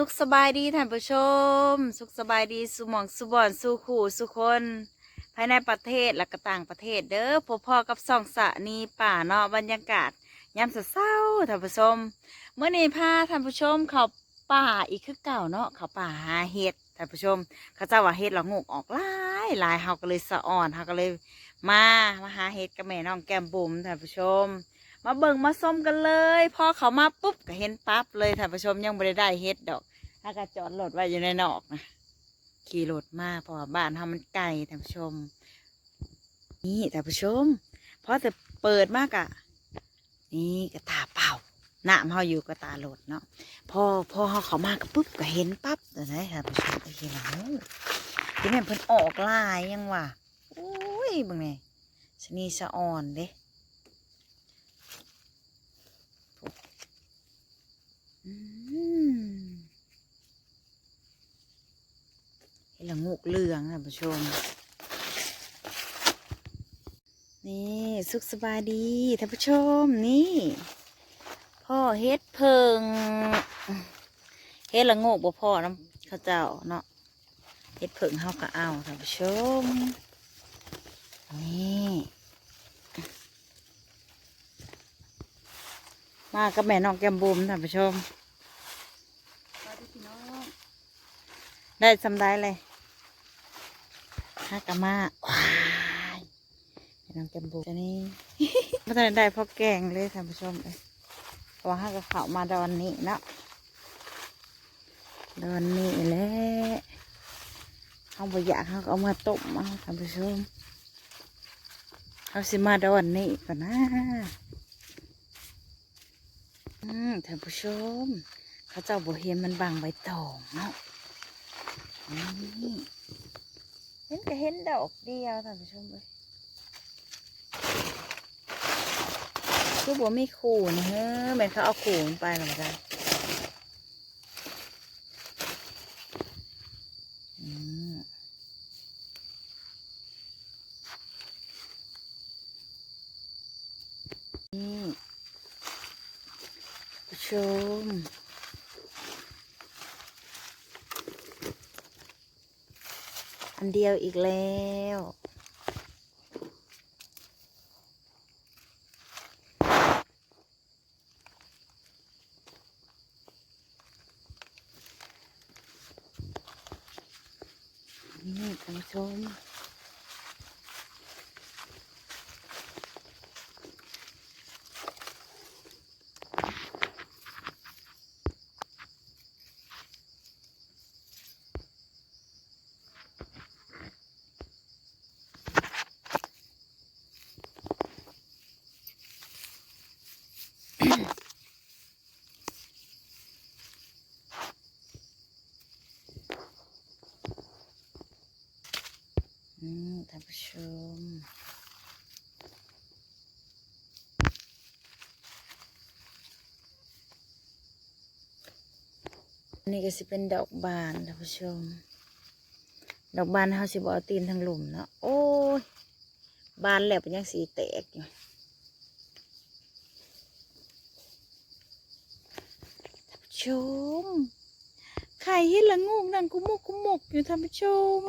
สุขสบายดีท่านผู้ชม สุขสบายดีสุหมองสุบอนสู่ขู่สุคน ภายในประเทศและก็ต่างประเทศเด้อพบพ่อกับสองสะนีป่าเนาะบรรยากาศยามเศร้าท่านผู้ชมเมื่อนี้พาท่านผู้ชมเข้าป่าอีกคือเก่าเนาะเข้าป่าหาเห็ดท่านผู้ชมเขาเจ้าว่าเห็ดละงกออกหลายหลายเฮาก็เลยสะอ่อนเฮาก็เลยมามาหาเห็ดกับแม่น้องแก้มบุ๋มท่านผู้ชม มาเบิ่งมาส้มกันเลยพอเขามาปุ๊บก็เห็นปั๊บเลยท่านผู้ชมยังไม่ได้ได้เฮ็ดดอกถ้าก็จอดรถไว้อยู่ในนอกนะขี่รถมาเพราะบ้านทำมันไกลท่านผู้ชม นี่ท่านผู้ชมพอแต่เปิดมากอะนี่กระตาเปล่าหน้าเขาอยู่กระตาโหลดเนาะพอพอเขาเขามาก็ปุ๊บก็เห็นปั๊บเลยนะท่านผู้ชมก็เห็นแล้วที่แม่เพิ่นออกลายยังวะโอ้ยบิ่งไงชนีสะอ่อนเด้ อืมเห็น ละงูกเหลืองท่านผู้ชม นี่สุขสบายดีท่านผู้ชมนี่ พ่อเฮ็ดเพิงเฮ็ดละงกบ่พ่อน้ำข้าวเจ้าเนาะเฮ็ดเพิงเฮาก็เอาท่านผู้ชม นี่มากับแม่น้องแก้มบุมท่านผู้ชม ได้สำได้เลย ฮากามาว้ายน้องแกมบุ๋มอันนี้ไม่ทันได้เพราะแกงเลยท่านผู้ชมเลยเพราะว่าห้ากระเขามาดอนนี้เนาะดอนนี้แหละเขาบอยากเขาเอามาต้มเอาท่านผู้ชมเขาสิมาดอนนี้ก่อนนะอืมท่านผู้ชม เขาเจ้าบัเห็นมันบางใบตองเนาะนี่ เห็นก็เห็นดอกเดียวท่านผู้ชมเลยคือบัไม่ขู่นี่เฮ้ยแม่นเขาเอาขู่มันไปหรือเปล่าอืมนี่ผู้ชม อัน เดียวอีกแล้ว นี่คุณผู้ชม ผู้ชมนนี้ก็สิเป็นดอกบานท่านผู้ชม ดอกบานเขาสิบเอาตีนทางหลุมเนาะ โอ้ย บานแล้วเป็นยังสีแตกอยู่ท่านผู้ชม ไข่เห็ดละงูกนั่งกุมกกุมกอยู่ท่านผู้ชม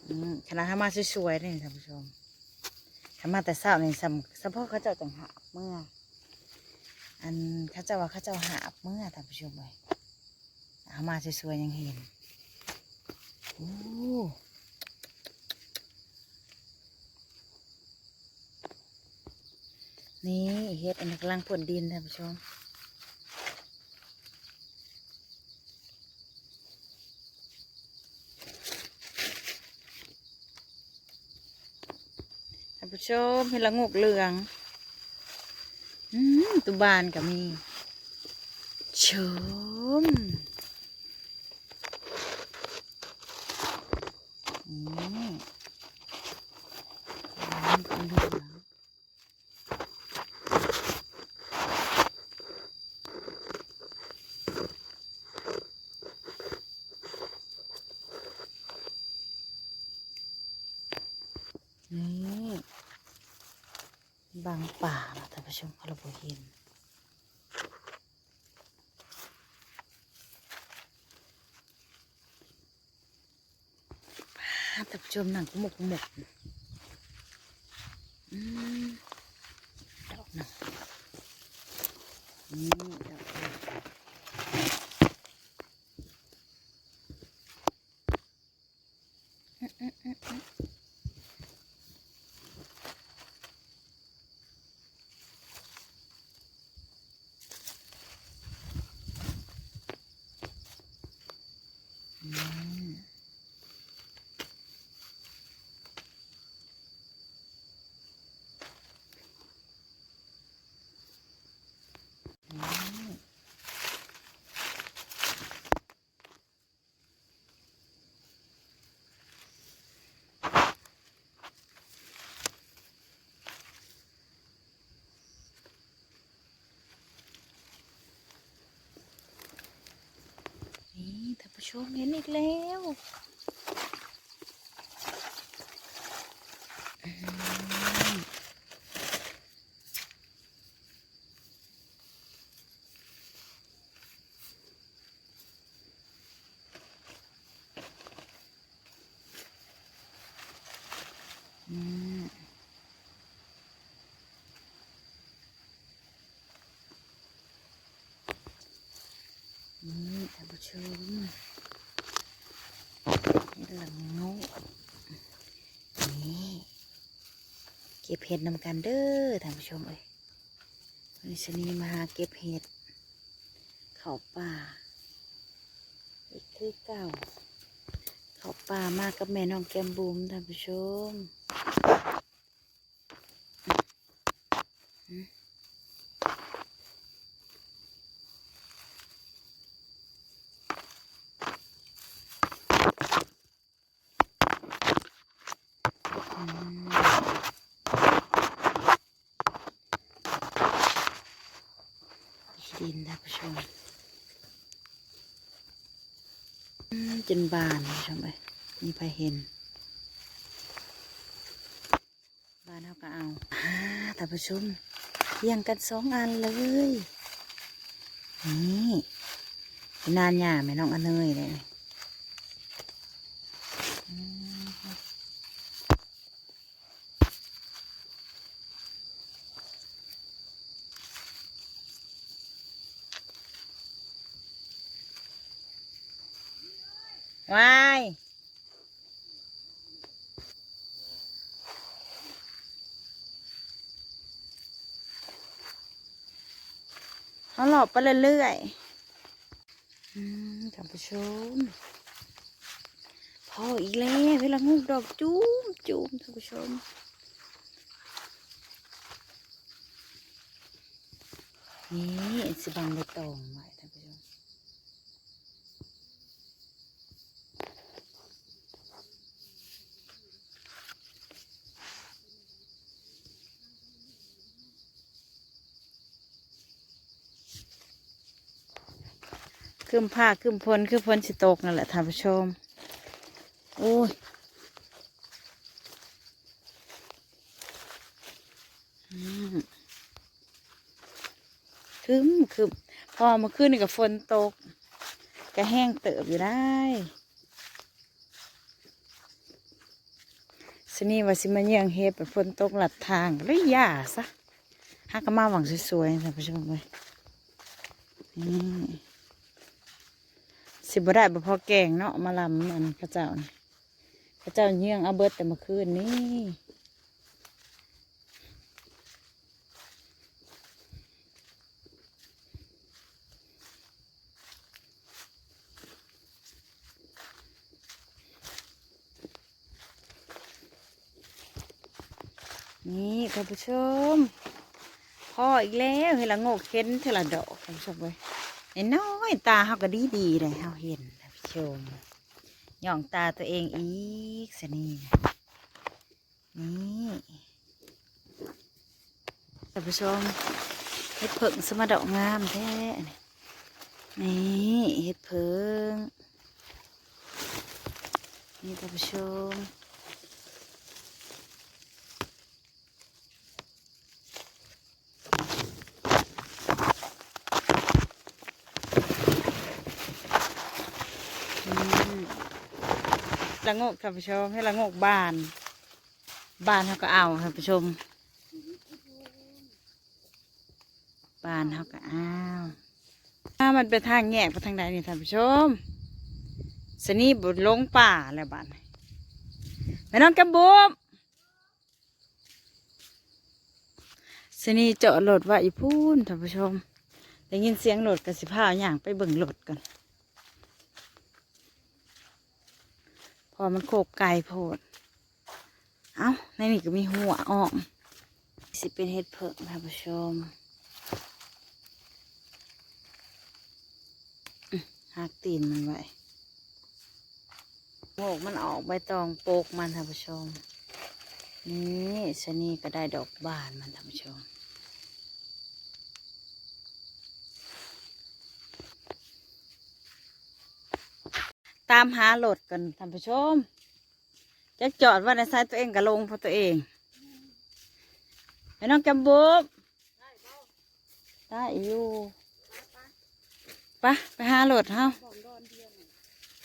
อืม ขนาดถ้ามาสวยๆนี่ท่านผู้ชมถ้ามาแต่เศร้านี่สำสำพ่อเขาเจ้าจังหาเมื่อ อันเขาเจ้าว่าเขาเจ้าหาเมื่อท่านผู้ชมเลยเอามาสวยๆยังเห็นโอ้นี่เฮ็ดอันกำลังพ่นดินท่านผู้ชม ผู้ชมเห็นละงูกเหลืองอืมตุบานก็มีชมอืมละงูกเหลืองนี่ บางป่านะท่านผู้ชมเราบ่เห็นท่านผู้ชมหนังหมกหมกอืมดอกหนังนี่ดอก ชมเห็นอีกแล้วอืมอืมนี่ท่านผู้ชม หลังงูนี่เก็บเห็ดนำกันเด้อท่านผู้ชมเอ้ยวันนี้ชนีมาเก็บเห็ด เขาป่าอีกคือเก่า เขาป่ามากับแม่น้องแกมบูมท่านผู้ชมอืมอืมขี้ดินท่านผู้ชมอืม จนบานท่านใชมเอ้ยมีใครเห็น บานเขาก็เอาอ่าท่านผู้ชมเรียงกันสองอันเลย นี่นานหยาแม่น้องอันเนยเลยอืมวาย เขาหลอบไปเรื่อยๆอืมท่านผู้ชมพออีกแล้วเวลางูดอกจุ้มจุ้มท่านผู้ชมนี่สิบังใบตองไว้ ท่านผู้ชมคืมผ้าคืมพลคือพลสิตกนั่นแหละท่านผู้ชมโอ้ยอืมคืมคืมพอมาขึ้นกับฝนตกก็แห้งเติบอยู่ได้สนี่ว่าสิมาเยี่ยงเฮ็ดเป็นฝนตกหลัดทางเลยย่าซะฮักก็มาหวังสวยๆท่านผู้ชมเลยนี่ สิบได้บ่พอแกงเนาะมาลำอันพระเจ้านี่พระเจ้าเยี่ยงเอาเบิดแต่เมื่อคืนนี้นี่ท่านผู้ชมพ่ออีกแล้วเห็นละโงกเข็นเทละดอกท่านผู้ชมเว้ยน้อ ยตาเขาก็ดีดีเลยเขาเห็นผู้ชมหย่องตาตัวเองอีกสนี่นะนี่ท่านผู้ชมเห็ดเผิงสมดอกงามแท้นี่เห็ดเผิงนี่ท่านผู้ชม อืม ละโงกท่านผู้ชมเฮ็ดละโงกบาน บานเขาก็เอาท่านผู้ชม บานเขาก็เอาถ้ามันเป็นทางแยกไปทางใดนี่ท่านผู้ชมสนีบุดลงป่าแล้วบานแม่น้องกำบุมสนีเจาะรถไว้อีพูนท่านผู้ชมได้ยินเสียงรถกับสิพาอย่างไปเบิ่งรถกัน พอมันโคกไก่โพด เอ้า ในนี่ก็มีหัวอ้อมสิเป็นเห็ดเผิกท่านผู้ชมหักตีนมันไว้โงกมันออกใบตองโปกมันท่านผู้ชม นี่ชนีก็ได้ดอกบานมันท่านผู้ชม ตามหาโหลดกันท่านผู้ชมจะจอดว่าในซ้ายตัวเองก็ลงเพราะตัวเองไอ้น้องจำบุบได้อยู่ไปะไปหาโหลดเฮา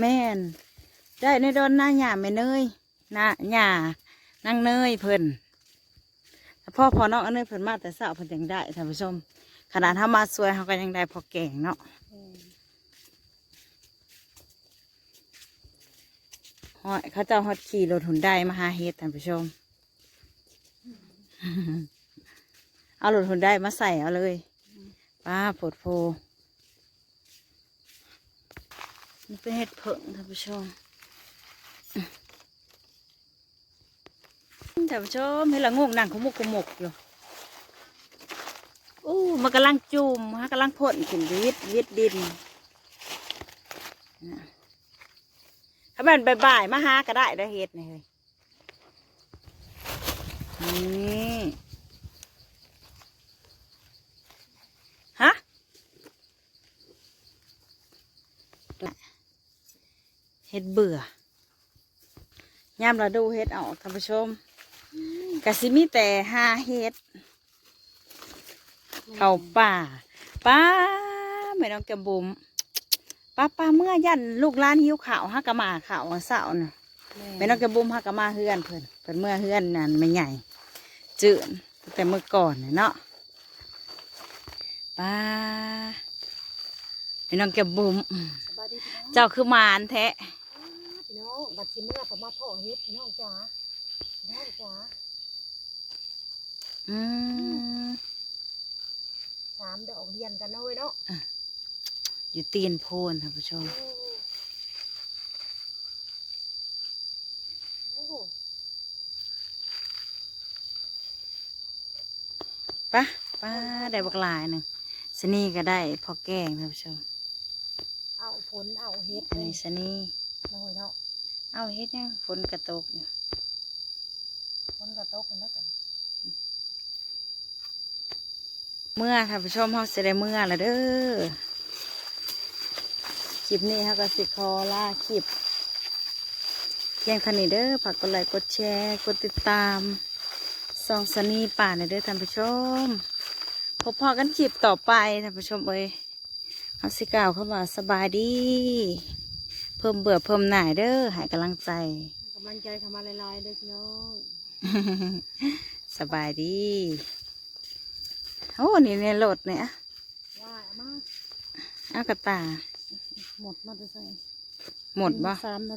แม่น ได้ในดอนหน้าหยาไม่เนยหน้าหยานั่งเนยเพิ่นพ่อพอน้องเนยเพิ่นมาแต่สาวเพิ่นยังได้ท่านผู้ชมขนาดถ้ามาสวยเขาก็ยังได้พอแก่งเนาะ ฮอด เขาเจ้าฮอดขี่รถหุ่นได้มาหาเฮ็ดท่านผู้ชม เอารถหุ่นได้มาใส่เอาเลยป้าโผดโพนี่เป็นเห็ดเผิงท่านผู้ชมท่านผู้ชมเห็นละงงนั่งขมุกขมุกอยู่อู้มันกำลังจุ่มฮะกำลังพ่นขึ้นวิดวิดดินนะ ถ้ามันบ่ายๆมาหาก็ได้ได้เฮ็ดนี่เลยนี่ฮะเฮ็ดเบื่อยามเราดูเฮ็ดออกท่านผู้ชมกะสิมีแต่หาเฮ็ดเข้าป่าป้าไม่ต้องแกบุม ป้าป้าเมื่อยันลูกหล้านหิวข่าวฮักกะมาข่าวเสาเนาะไม่ต้องแกบุมฮักกะมาเฮือนเพิ่นเพิ่นเมื่อเฮือนนั่นไม่ใหญ่จืดตั้งแต่เมื่อก่อนน่ะเนาะป้าไม่ต้องแกบุมสบายดีพี่น้องเจ้าคือหมานแท้พี่น้องบัดสิเมื่อผมมาพ่อเฮ็ดพี่น้องจ๋าพี่น้องจ๋าอืมสามดอกเรียนกันเนาะเว้ยเนาะ อยู่ตีนโพนท่านผู้ชมโอ้โหป้าป้าได้บักหลายหนึ่งสนี่ก็ได้พอแกงท่านผู้ชม เอาผลเอาเฮ็ดอันเลยนี้สนี่เนาะเว้ยเนาะเอาเฮ็ดยังฝนกระตกอยู่ผลกระตกกันแล้วกันเมื่อท่านผู้ชมเขาจะได้เมื่อและเด้อ คลิปนี้เขาก็สิคอล่าคลิปเพียงเท่านี้เด้อฝากกดไลค์กดแชร์กดติดตามซองสนีป่าในอยเด้อท่านผู้ชม พบพอกันคลิปต่อไปท่านผู้ชมเอ้ยเอาสิกล่าวเข้ามาสบายดี เพิ่มเบื่อเพิ่มหน่ายเด้อให้กำลังใจกำลังใจเข้ามาหลายๆเด้อพี่น้องสบายดีโอ้นี่ในรถเนี่ยว่าเอามาเอากระตา หมดมาจะใส่หมดบ่สามนา